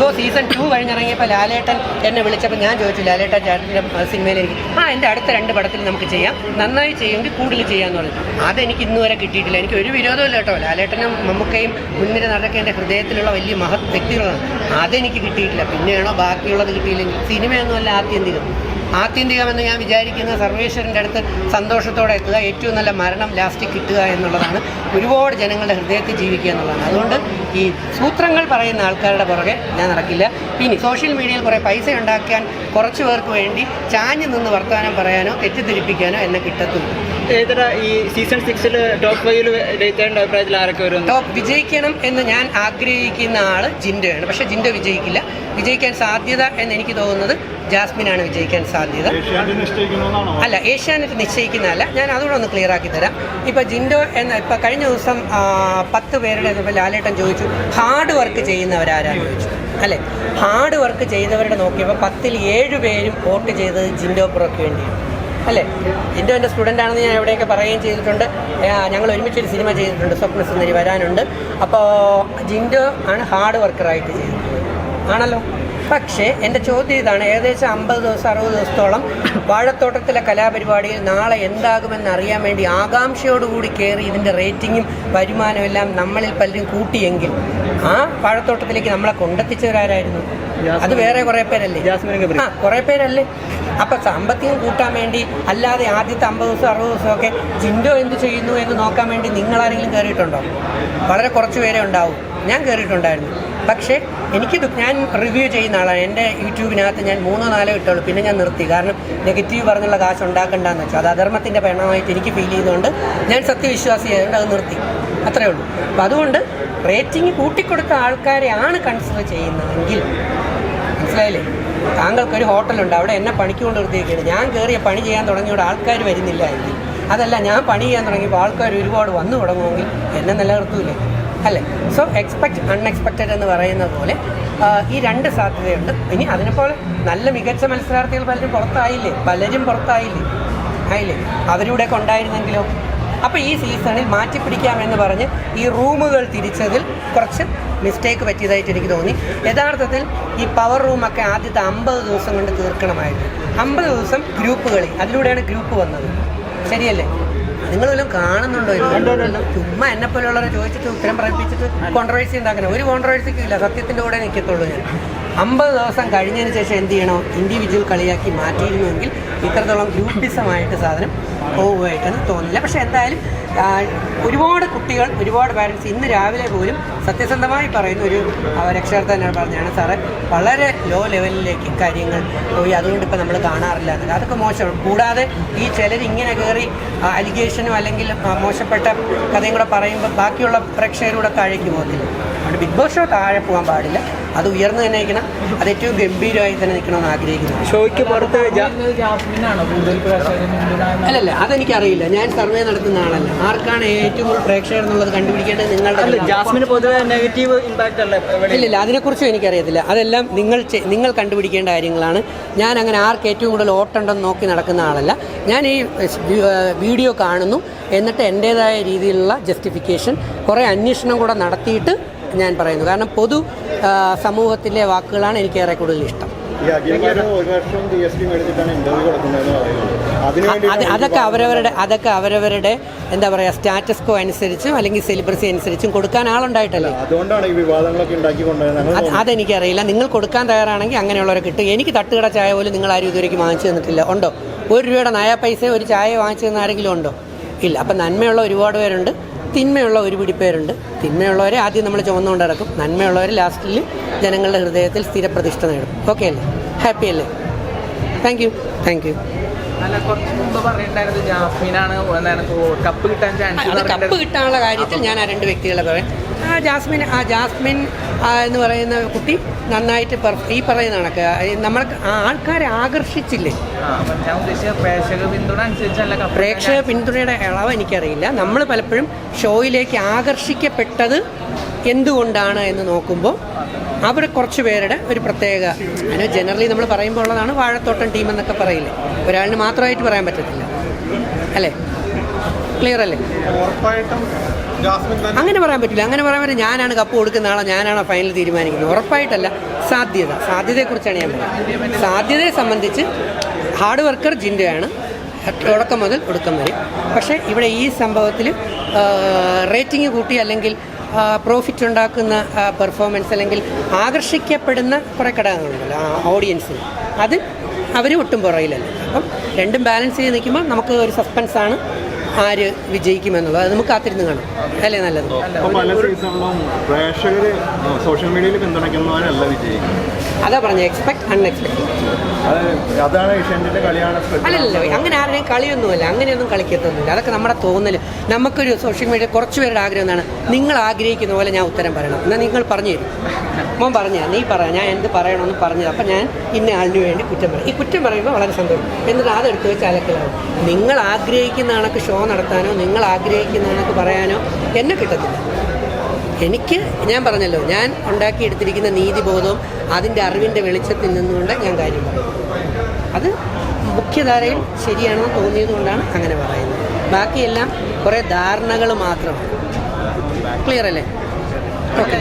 Boss season two കഴിഞ്ഞിറങ്ങിയപ്പോൾ ലാലേട്ടൻ എന്നെ വിളിച്ചപ്പോൾ ഞാൻ ചോദിച്ചു ലാലേട്ടൻ ചേട്ടന്റെ സിനിമയിലേക്ക് ആ എന്റെ അടുത്ത രണ്ട് പടത്തിൽ നമുക്ക് ചെയ്യാം. നന്നായി ചെയ്യുമെങ്കിൽ കൂടുതൽ ചെയ്യാമെന്ന് പറഞ്ഞു. അതെനിക്ക് ഇന്നുവരെ കിട്ടിയിട്ടില്ല. എനിക്ക് ഒരു വിരോധമില്ല കേട്ടോ. ലാലേട്ടനും മമ്മൂക്കയും മുൻനിര നടക്കേണ്ട ഹൃദയത്തിലുള്ള വലിയ മഹത് വ്യക്തികളാണ്. അതെനിക്ക് കിട്ടിയിട്ടില്ല. പിന്നെയാണോ ബാക്കിയുള്ളത് കിട്ടിയില്ലെങ്കിൽ? സിനിമയൊന്നുമല്ല ആത്യന്തികം. ആത്യന്തികമെന്ന് ഞാൻ വിചാരിക്കുന്ന സർവേശ്വരന്റെ അടുത്ത് സന്തോഷത്തോടെ എത്തുക ഏറ്റവും നല്ല മരണം ലാസ്റ്റ് കിട്ടുക എന്നുള്ളതാണ്. ഒരുപാട് ജനങ്ങളുടെ ഹൃദയത്തിൽ ജീവിക്കുക എന്നുള്ളതാണ്. അതുകൊണ്ട് ഈ സൂത്രങ്ങൾ പറയുന്ന ആൾക്കാരുടെ പുറകെ ഞാൻ നടക്കില്ല. ഇനി സോഷ്യൽ മീഡിയയിൽ കുറേ പൈസ ഉണ്ടാക്കാൻ കുറച്ച് പേർക്ക് വേണ്ടി ചാഞ്ഞ് നിന്ന് വർത്തമാനം പറയാനോ തെറ്റിദ്ധരിപ്പിക്കാനോ എന്നെ കിട്ടത്തുള്ളൂ. ഈ സീസൺ സിക്സിൽ ടോപ്പ് ഫൈവിൽ രജിത്തേണ്ട അഭിപ്രായത്തിൽ ആരൊക്കെ വരും ടോപ്പ് വിജയിക്കണം എന്ന് ഞാൻ ആഗ്രഹിക്കുന്ന ആൾ ജിൻഡയാണ്. പക്ഷേ ജിൻഡ വിജയിക്കില്ല. വിജയിക്കാൻ സാധ്യത എന്ന് എനിക്ക് തോന്നുന്നത് ജാസ്മിനാണ് വിജയിക്കാൻ സാധ്യത. അല്ല ഏഷ്യാനെറ്റ് നിശ്ചയിക്കുന്നതല്ല. ഞാൻ അതുകൂടെ ഒന്ന് ക്ലിയർ ആക്കി തരാം. ഇപ്പോൾ ജിൻഡോ എന്ന ഇപ്പോൾ കഴിഞ്ഞ ദിവസം പത്ത് പേരുടെ ഇപ്പോൾ ലാലേട്ടൻ ചോദിച്ചു ഹാർഡ് വർക്ക് ചെയ്യുന്നവരാരാന്ന് ചോദിച്ചു. അല്ലേ? ഹാർഡ് വർക്ക് ചെയ്തവരുടെ നോക്കിയപ്പോൾ പത്തിൽ ഏഴ് പേരും വോട്ട് ചെയ്തത് ജിൻഡോ പുറക്ക് വേണ്ടിയാണ്. അല്ലേ? ജിൻഡോ എന്റെ സ്റ്റുഡന്റ് ആണെന്ന് ഞാൻ എവിടെയൊക്കെ പറയുകയും ചെയ്തിട്ടുണ്ട്. ഞങ്ങൾ ഒരുമിച്ചൊരു സിനിമ ചെയ്തിട്ടുണ്ട് സ്വപ്ന സുന്ദരി വരാനുണ്ട്. അപ്പോൾ ജിൻഡോ ആണ് ഹാർഡ് വർക്കറായിട്ട് ചെയ്തിട്ടുള്ളത് ആണല്ലോ. പക്ഷേ എന്റെ ചോദ്യം ഇതാണ്. ഏകദേശം അമ്പത് ദിവസം അറുപത് ദിവസത്തോളം വാഴത്തോട്ടത്തിലെ കലാപരിപാടിയിൽ നാളെ എന്താകുമെന്ന് അറിയാൻ വേണ്ടി ആകാംക്ഷയോടുകൂടി കയറി ഇതിന്റെ റേറ്റിങ്ങും വരുമാനവും എല്ലാം നമ്മളിൽ പലരും കൂട്ടിയെങ്കിൽ ആ വാഴത്തോട്ടത്തിലേക്ക് നമ്മളെ കൊണ്ടെത്തിച്ചവരാരായിരുന്നു? അത് വേറെ കുറേ പേരല്ലേ? ആ കുറേ പേരല്ലേ? അപ്പം സാമ്പത്തികം കൂട്ടാൻ വേണ്ടി അല്ലാതെ ആദ്യത്തെ അമ്പത് ദിവസം അറുപത് ദിവസമൊക്കെ ജിൻഡോ എന്ത് ചെയ്യുന്നു എന്ന് നോക്കാൻ വേണ്ടി നിങ്ങളാരെങ്കിലും കയറിയിട്ടുണ്ടോ? വളരെ കുറച്ച് പേരെ ഉണ്ടാവും. ഞാൻ കയറിയിട്ടുണ്ടായിരുന്നു. പക്ഷേ എനിക്കിത് ഞാൻ റിവ്യൂ ചെയ്യുന്ന ആളാണ്. എന്റെ യൂട്യൂബിനകത്ത് ഞാൻ മൂന്നോ നാലോ ഇട്ടുള്ളൂ പിന്നെ ഞാൻ നിർത്തി. കാരണം നെഗറ്റീവ് പറഞ്ഞുള്ള കാശ് ഉണ്ടാക്കണ്ടെന്ന് വെച്ചു. അത് അധർമ്മത്തിന്റെ പരിണാമമായിട്ട് എനിക്ക് ഫീൽ ചെയ്തുകൊണ്ട് ഞാൻ സത്യവിശ്വാസി ആയതുകൊണ്ട് അത് നിർത്തി. അത്രേ ഉള്ളൂ. അപ്പം അതുകൊണ്ട് റേറ്റിംഗ് കൂട്ടിക്കൊടുത്ത ആൾക്കാരെയാണ് കൺസിഡർ ചെയ്യുന്നതെങ്കിൽ മനസ്സിലായില്ലേ? താങ്കൾക്കൊരു ഹോട്ടലുണ്ട്. അവിടെ എന്നെ പണിക്ക് കൊണ്ട് ഞാൻ കയറിയ പണി ചെയ്യാൻ തുടങ്ങിയോടെ ആൾക്കാർ വരുന്നില്ല എങ്കിൽ അതല്ല ഞാൻ പണി ചെയ്യാൻ തുടങ്ങിയപ്പോൾ ആൾക്കാർ ഒരുപാട് വന്നു തുടങ്ങുമെങ്കിൽ എന്നെ നിലനിർത്തൂലേ? അല്ലേ? സോ എക്സ്പെക്ട് അൺഎക്സ്പെക്റ്റഡ് എന്ന് പറയുന്ന പോലെ ഈ രണ്ട് സാധ്യതയുണ്ട്. ഇനി അതിനെപ്പോലെ നല്ല മികച്ച മത്സരാർത്ഥികൾ പലരും പുറത്തായില്ലേ? പലരും പുറത്തായില്ലേ? ആയില്ലേ? അവരൂടെ കൊണ്ടായിരുന്നെങ്കിലോ അപ്പോൾ ഈ സീസണിൽ മാറ്റിപ്പിടിക്കാമെന്ന് പറഞ്ഞ് ഈ റൂമുകൾ തിരിച്ചതിൽ കുറച്ച് മിസ്റ്റേക്ക് പറ്റിയതായിട്ട് എനിക്ക് തോന്നി. യഥാർത്ഥത്തിൽ ഈ പവർ റൂമൊക്കെ ആദ്യത്തെ അമ്പത് ദിവസം കൊണ്ട് തീർക്കണമായിരുന്നു. അമ്പത് ദിവസം ഗ്രൂപ്പ് കളി അതിലൂടെയാണ് ഗ്രൂപ്പ് വന്നത്. ശരിയല്ലേ? നിങ്ങൾ വല്ലതും കാണുന്നുണ്ടോ ചുമ്മാ എന്നെ പോലെയുള്ളവരെ ചോദിച്ചിട്ട് ഉത്തരം പറയിപ്പിച്ചിട്ട് കോൺട്രവേഴ്സി ഉണ്ടാക്കണം. ഒരു കോൺട്രവേഴ്സിക്കും ഇല്ല സത്യത്തിന്റെ കൂടെ നിൽക്കത്തുള്ളൂ ഞാൻ. അമ്പത് ദിവസം കഴിഞ്ഞതിന് ശേഷം എന്ത് ചെയ്യണോ? ഇൻഡിവിജ്വൽ കളിയാക്കി മാറ്റിയിരുന്നുവെങ്കിൽ ഇത്രത്തോളം ഗ്രൂപ്പിസമായിട്ട് സാധനം പോകുമായിട്ടൊന്നും തോന്നില്ല പക്ഷേ എന്തായാലും ഒരുപാട് കുട്ടികൾ ഒരുപാട് പാരൻസ് ഇന്ന് രാവിലെ പോലും സത്യസന്ധമായി പറയുന്ന ഒരു ആ, രക്ഷകർത്താവ് എന്നോട് പറഞ്ഞാണ് സാറ്. വളരെ ലോ ലെവലിലേക്ക് കാര്യങ്ങൾ പോയി. അതുകൊണ്ട് ഇപ്പോൾ നമ്മൾ കാണാറില്ല അതൊക്കെ മോശമാണ്. കൂടാതെ ഈ ചിലർ ഇങ്ങനെ കയറി അലിഗേഷനും അല്ലെങ്കിൽ മോശപ്പെട്ട കഥയും കൂടെ പറയുമ്പോൾ ബാക്കിയുള്ള പ്രേക്ഷകരൂടെ താഴേക്ക് പോകത്തില്ല. അതുകൊണ്ട് ബിഗ് ബോസ് ഷോ താഴെ പോകാൻ പാടില്ല. അത് ഉയർന്നു തന്നെ നിൽക്കണം. അത് ഏറ്റവും ഗംഭീരമായി തന്നെ നിൽക്കണമെന്ന് ആഗ്രഹിക്കുന്നു. ഷോയ്ക്ക് പുറത്ത് അല്ലല്ല അതെനിക്കറിയില്ല. ഞാൻ സർവേ നടത്തുന്ന ആളല്ല. ആർക്കാണ് ഏറ്റവും കൂടുതൽ പ്രേക്ഷകർ എന്നുള്ളത് കണ്ടുപിടിക്കേണ്ടത് നിങ്ങളുടെ. ജാസ്മിന് പൊതുവെ നെഗറ്റീവ് ഇമ്പാക്റ്റ് അല്ലേ? ഇല്ല ഇല്ലില്ല അതിനെക്കുറിച്ചും എനിക്കറിയത്തില്ല. അതെല്ലാം നിങ്ങൾ നിങ്ങൾ കണ്ടുപിടിക്കേണ്ട കാര്യങ്ങളാണ്. ഞാൻ അങ്ങനെ ആർക്ക് ഏറ്റവും കൂടുതൽ ഓട്ടുണ്ടെന്ന് നോക്കി നടക്കുന്ന ആളല്ല. ഞാൻ ഈ വീഡിയോ കാണുന്നു. എന്നിട്ട് എന്റേതായ രീതിയിലുള്ള ജസ്റ്റിഫിക്കേഷൻ കുറേ അന്വേഷണം കൂടെ നടത്തിയിട്ട് ഞാൻ പറയുന്നു. കാരണം പൊതു സമൂഹത്തിലെ വാക്കുകളാണ് എനിക്ക് ഏറെ കൂടുതൽ ഇഷ്ടം. അതൊക്കെ അവരവരുടെ അതൊക്കെ അവരവരുടെ എന്താ പറയുക സ്റ്റാറ്റസ് കോ അനുസരിച്ചും അല്ലെങ്കിൽ സെലിബ്രസി അനുസരിച്ചും കൊടുക്കാൻ ആളുണ്ടായിട്ടല്ലേ? അതുകൊണ്ടാണ് ഈ വിവാദങ്ങളൊക്കെ ഉണ്ടാക്കി അതെനിക്കറിയില്ല. നിങ്ങൾ കൊടുക്കാൻ തയ്യാറാണെങ്കിൽ അങ്ങനെയുള്ളവരെ കിട്ടും. എനിക്ക് തട്ടുകട ചായ പോലും നിങ്ങൾ ആരും ഇതുവരെ വാങ്ങിച്ചു തന്നിട്ടില്ല. ഉണ്ടോ? ഒരു രൂപയുടെ നയ പൈസ ഒരു ചായ വാങ്ങിച്ചു തന്ന ആരെങ്കിലും ഉണ്ടോ? ഇല്ല. അപ്പം നന്മയുള്ള ഒരുപാട് പേരുണ്ട്. തിന്മയുള്ള ഒരു പിടി പേരുണ്ട് തിന്മയുള്ളവരെ ആദ്യം നമ്മൾ ചുമന്നുകൊണ്ട് നടക്കും. നന്മയുള്ളവർ ലാസ്റ്റിൽ ജനങ്ങളുടെ ഹൃദയത്തിൽ സ്ഥിരപ്രതിഷ്ഠ നേടും. ഓക്കെ അല്ലേ? ഹാപ്പി അല്ലേ? താങ്ക് യു താങ്ക് യു അല്ല കുറച്ച് മുമ്പ് പറയണ്ടായിരുന്നത് ജാസ്മിനാണ് എന്താണ് കപ്പ് കിട്ടാൻ ചാൻസ് അത് കപ്പ് കിട്ടാനുള്ള കാര്യത്തിൽ ഞാൻ ആ രണ്ട് വ്യക്തികളെ പറയാം. ആ ജാസ്മിൻ ആ ജാസ്മിൻ എന്ന് പറയുന്ന കുട്ടി നന്നായിട്ട് ഈ പറയുന്ന കണക്ക് നമ്മൾ ആൾക്കാരെ ആകർഷിച്ചില്ലേ? പ്രേക്ഷക പിന്തുണയുടെ അളവ് എനിക്കറിയില്ല. നമ്മൾ പലപ്പോഴും ഷോയിലേക്ക് ആകർഷിക്കപ്പെട്ടത് എന്തുകൊണ്ടാണ് എന്ന് നോക്കുമ്പോൾ അവർ കുറച്ച് പേരുടെ ഒരു പ്രത്യേക അതിന് ജനറലി നമ്മൾ പറയുമ്പോൾ ഉള്ളതാണ് വാഴത്തോട്ടം ടീം എന്നൊക്കെ പറയില്ലേ? ഒരാളിന് മാത്രമായിട്ട് പറയാൻ പറ്റത്തില്ല. അല്ലേ? ക്ലിയർ അല്ലേ? അങ്ങനെ പറയാൻ പറ്റില്ല. അങ്ങനെ പറയാൻ പറ്റില്ല. ഞാനാണ് കപ്പ് കൊടുക്കുന്ന ആളെ. ഞാനാണ് ഫൈനൽ തീരുമാനിക്കുന്നത്. ഉറപ്പായിട്ടല്ല. സാധ്യത. സാധ്യതയെക്കുറിച്ചാണ് ഞാൻ പറയുന്നത്. സാധ്യതയെ സംബന്ധിച്ച് ഹാർഡ് വർക്കർ ജിൻഡയാണ് തുടക്കം മുതൽ ഒടുക്കം വരെ. പക്ഷേ ഇവിടെ ഈ സംഭവത്തിൽ റേറ്റിംഗ് കൂട്ടി അല്ലെങ്കിൽ പ്രോഫിറ്റ് ഉണ്ടാക്കുന്ന പെർഫോമൻസ് അല്ലെങ്കിൽ ആകർഷിക്കപ്പെടുന്ന കുറേ ഘടകങ്ങളുണ്ടല്ലോ ആ ഓഡിയൻസിന് അത് അവർ ഒട്ടും പുറയിലല്ല അപ്പം രണ്ടും ബാലൻസ് ചെയ്ത് നിൽക്കുമ്പോൾ നമുക്ക് ഒരു സസ്പെൻസാണ് ആര് വിജയിക്കുമെന്നുള്ളത് അത് നമുക്ക് കാത്തിരുന്ന് കാണാം. അല്ലേ നല്ലത്? അപ്പോൾ പല സീസണിലും പ്രേക്ഷകർ സോഷ്യൽ മീഡിയയിൽ പിന്തുണയ്ക്കുന്നവരല്ല വിജയിക്കും അതാ പറഞ്ഞു എക്സ്പെക്ട് അൺഎക്സ്പെക്ട് അത് അതാണ് ഏഷ്യാനെറ്റിന്റെ കളിയാണ് ശ്രദ്ധ. അല്ലല്ലോ അങ്ങനെ ആരുടെയും കളിയൊന്നുമല്ല അങ്ങനെയൊന്നും കളിക്കത്തൊന്നുമില്ല. അതൊക്കെ നമ്മുടെ തോന്നൽ നമുക്കൊരു സോഷ്യൽ മീഡിയ കുറച്ച് പേരുടെ ആഗ്രഹം എന്താണ്? നിങ്ങൾ ആഗ്രഹിക്കുന്ന പോലെ ഞാൻ ഉത്തരം പറയണം. എന്നാൽ നിങ്ങൾ പറഞ്ഞു തരും. മോൻ പറഞ്ഞാ നീ പറ ഞാൻ എന്ത് പറയണമെന്ന് പറഞ്ഞത്. അപ്പം ഞാൻ ഇന്ന ആളിന് വേണ്ടി കുറ്റം പറയും. ഈ കുറ്റം പറയുമ്പോൾ വളരെ സന്തോഷം. എന്നിട്ട് അതെടുത്ത് വെച്ച് അലക്കലാവും നിങ്ങൾ ആഗ്രഹിക്കുന്ന കണക്ക് ഷോ നടത്താനോ നിങ്ങൾ ആഗ്രഹിക്കുന്നതെന്നൊക്കെ പറയാനോ എന്നെ കിട്ടത്തില്ല. എനിക്ക് ഞാൻ പറഞ്ഞല്ലോ ഞാൻ ഉണ്ടാക്കിയെടുത്തിരിക്കുന്ന നീതിബോധവും അതിന്റെ അറിവിന്റെ വെളിച്ചത്തിൽ നിന്നുകൊണ്ട് ഞാൻ കാര്യം പറയും. അത് മുഖ്യധാരയിൽ ശരിയാണെന്ന് തോന്നിയതുകൊണ്ടാണ് അങ്ങനെ പറയുന്നത്. ബാക്കിയെല്ലാം കുറേ ധാരണകൾ മാത്രമാണ്. ക്ലിയർ അല്ലേ ഓക്കെ.